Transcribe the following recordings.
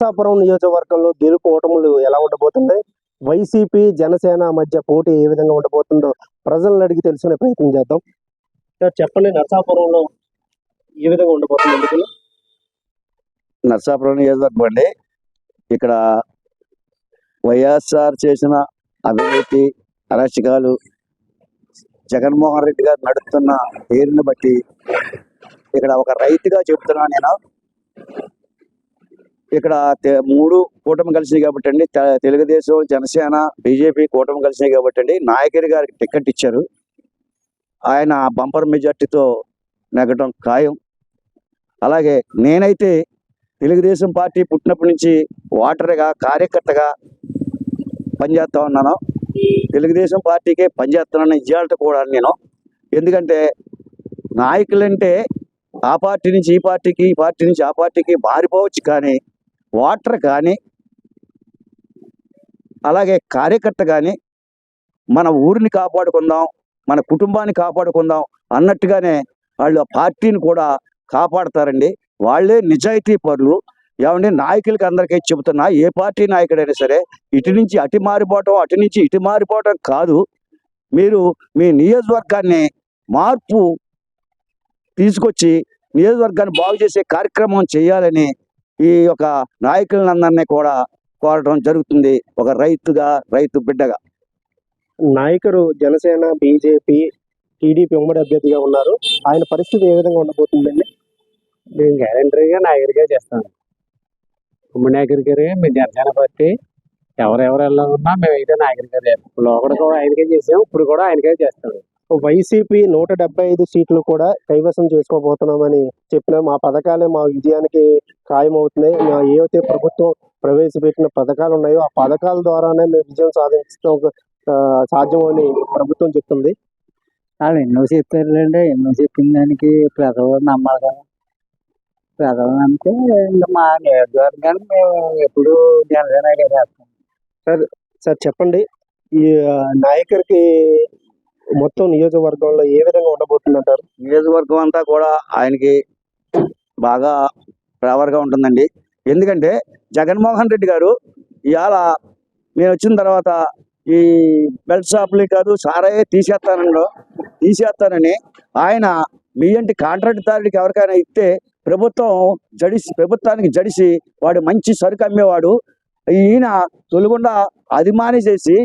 నరసాపురం నియోజకవర్గంలో గెలుపు ఓటములు ఎలా ఉండబోతున్నాయి? వైసీపీ జనసేన మధ్య పోటీ ఏ విధంగా ఉండబోతుందో ప్రజలను అడిగి తెలుసుకునే ప్రయత్నం చేద్దాం. సార్ చెప్పండి నరసాపురంలో ఏ విధంగా ఉండబోతుంది ఎందుకు? నర్సాపురం నియోజకవర్గం అండి. ఇక్కడ వైఎస్ఆర్ చేసిన అవినీతి అరాచకాలు జగన్మోహన్ రెడ్డి గారు నడుపుతున్న పేరుని బట్టి ఇక్కడ ఒక రైతుగా చెబుతున్నా నేను. ఇక్కడ మూడు కూటమి కలిసినాయి కాబట్టి అండి. తె- తెలుగుదేశం జనసేన బీజేపీ కూటమి కలిసినాయి కాబట్టి అండి. నాయకుడి గారికి టికెట్ ఇచ్చారు. ఆయన బంపర్ మెజార్టీతో నెగ్గడం ఖాయం. అలాగే నేనైతే తెలుగుదేశం పార్టీ పుట్టినప్పటి నుంచి ఓటర్గా కార్యకర్తగా పనిచేస్తా ఉన్నాను. తెలుగుదేశం పార్టీకే పనిచేస్తున్నాను ఇవాళ కూడా నేను. ఎందుకంటే నాయకులంటే ఆ పార్టీ నుంచి ఈ పార్టీకి ఈ పార్టీ నుంచి ఆ పార్టీకి మారిపోవచ్చు కానీ ఓటర్ కానీ అలాగే కార్యకర్త కానీ మన ఊరిని కాపాడుకుందాం మన కుటుంబాన్ని కాపాడుకుందాం అన్నట్టుగానే వాళ్ళు పార్టీని కూడా కాపాడతారండి. వాళ్ళే నిజాయితీ పరులు. ఏమంటే నాయకులకి అందరికీ చెబుతున్నా ఏ పార్టీ నాయకుడైనా సరే ఇటు నుంచి అటు మారిపోవటం అటు నుంచి ఇటు మారిపోవటం కాదు. మీరు మీ నియోజకవర్గాన్ని మార్పు తీసుకొచ్చి నియోజకవర్గాన్ని బాగు చేసే కార్యక్రమం చేయాలని ఈ యొక్క నాయకులందరినీ కూడా కోరడం జరుగుతుంది. ఒక రైతుగా రైతు బిడ్డగా. నాయకుడు జనసేన బీజేపీ టీడీపీ ఉమ్మడి అభ్యర్థిగా ఉన్నారు. ఆయన పరిస్థితి ఏ విధంగా ఉండబోతుందండి? మేము గ్యారంటీగా నాయకుడిగా చేస్తాం ఉమ్మడి నాయకుడి గారే మేము జనసేన పార్టీ ఎవరెవరు ఉన్నా మేము అయితే నాయకుడి గారే లోపల కూడా ఆయనకే చేసాం ఇప్పుడు కూడా ఆయనకే చేస్తాం. వైసీపీ నూట డెబ్బై ఐదు సీట్లు కూడా కైవసం చేసుకోబోతున్నామని చెప్పిన మా పథకాలే మా విజయానికి ఖాయమవుతున్నాయి. మా ఏవైతే ప్రభుత్వం ప్రవేశపెట్టిన పథకాలు ఉన్నాయో ఆ పథకాల ద్వారానే మేము విజయం సాధించడం సాధ్యమని ప్రభుత్వం చెప్తుంది. వాళ్ళు ఎన్నో చెప్తారులేండి. ఎన్నో చెప్పిన దానికి ప్రజలు నమ్మాలి కదా. ప్రజలు అంటే ఇంకా మా నియోజకవర్గాన్ని మేము ఎప్పుడు జనసేన చేస్తాం. సార్ చెప్పండి. ఈ నాయకుడికి మొత్తం నియోజకవర్గంలో ఏ విధంగా ఉండబోతుందంటారు? నియోజకవర్గం అంతా కూడా ఆయనకి బాగా ఫేవర్గా ఉంటుందండి. ఎందుకంటే జగన్మోహన్ రెడ్డి గారు ఇవాళ నేను వచ్చిన తర్వాత ఈ బెల్ట్ షాపులు కాదు సారాయే తీసేస్తానండో తీసేస్తానని ఆయన మీయంటి కాంట్రాక్ట్ దారుడికి ఎవరికైనా ఇస్తే ప్రభుత్వం జడిసి ప్రభుత్వానికి జడిసి వాడు మంచి సరుకు అమ్మేవాడు. ఈయన తొలుగుండా అభిమాని చేసి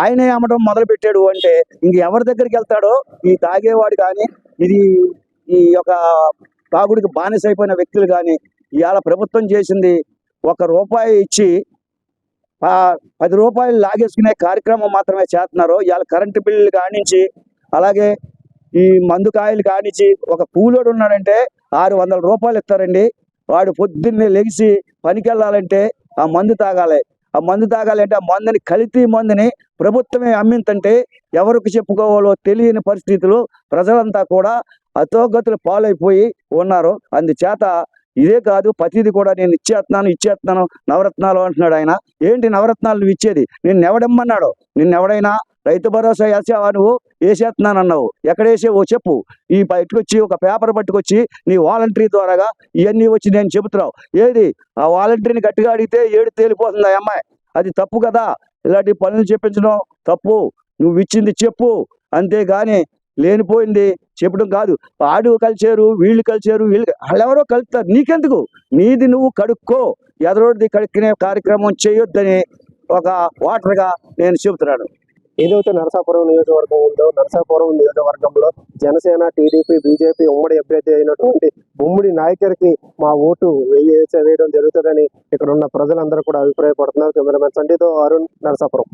ఆయనే అమ్మడం మొదలు పెట్టాడు అంటే ఇంక ఎవరి దగ్గరికి వెళ్తాడో ఈ తాగేవాడు కానీ ఇది ఈ యొక్క తాగుడికి బానిస అయిపోయిన వ్యక్తులు కానీ ఇవాళ ప్రభుత్వం చేసింది ఒక రూపాయి ఇచ్చి పది రూపాయలు లాగేసుకునే కార్యక్రమం మాత్రమే చేస్తున్నారు. ఇవాళ కరెంటు బిల్లులు కానించి అలాగే ఈ మందు కాయలు కానించి ఒక కూలోడు ఉన్నాడంటే ఆరు వందల రూపాయలు ఇస్తారండి. వాడు పొద్దున్నే లెగిసి పనికి వెళ్ళాలంటే ఆ మందు తాగాలి. ఆ మందు తాగాలంటే ఆ మందుని కల్తీ మందుని ప్రభుత్వమే అమ్మింతంటే ఎవరికి చెప్పుకోవాలో తెలియని పరిస్థితులు ప్రజలంతా కూడా అతోగతులు పాలైపోయి ఉన్నారు. అందుచేత ఇదే కాదు ప్రతిది కూడా నేను ఇచ్చేస్తున్నాను ఇచ్చేస్తున్నాను నవరత్నాలు అంటున్నాడు ఆయన. ఏంటి నవరత్నాలు నువ్వు ఇచ్చేది? నిన్నెవడమ్మన్నాడు నిన్నెవడైనా రైతు భరోసా వేసావా నువ్వు? వేసేస్తున్నాను అన్నావు ఎక్కడ వేసేవో చెప్పు. ఈ బయటకొచ్చి ఒక పేపర్ పట్టుకొచ్చి నీ వాలంటరీ ద్వారాగా ఇవన్నీ వచ్చి నేను చెబుతున్నావు. ఏది? ఆ వాలంటరీని గట్టిగా అడిగితే ఏడు తేలిపోతుంది ఆ అమ్మాయి. అది తప్పు కదా? ఇలాంటి పనులు చెప్పించడం తప్పు. నువ్వు ఇచ్చింది చెప్పు. అంతేగాని లేనిపోయింది చెప్పడం కాదు. ఆడు కలిచారు వీళ్ళు కలిచారు వీళ్ళు వాళ్ళెవరో కలుపుతారు. నీకెందుకు? నీది నువ్వు కడుక్కో. ఎదరోడిది కడుక్కునే కార్యక్రమం చేయొద్దని ఒక వాటర్గా నేను చెబుతున్నాను. ఏదైతే నరసాపురం నియోజకవర్గం ఉందో నరసాపురం నియోజకవర్గంలో జనసేన టీడీపీ బీజేపీ ఉమ్మడి అభ్యర్థి అయినటువంటి ఉమ్మడి నాయకుడికి మా ఓటు వేయ వేయడం జరుగుతుందని ఇక్కడ ఉన్న ప్రజలందరూ కూడా అభిప్రాయపడుతున్నారు. కెమెరామెన్ సంటితో అరుణ్ నరసాపురం.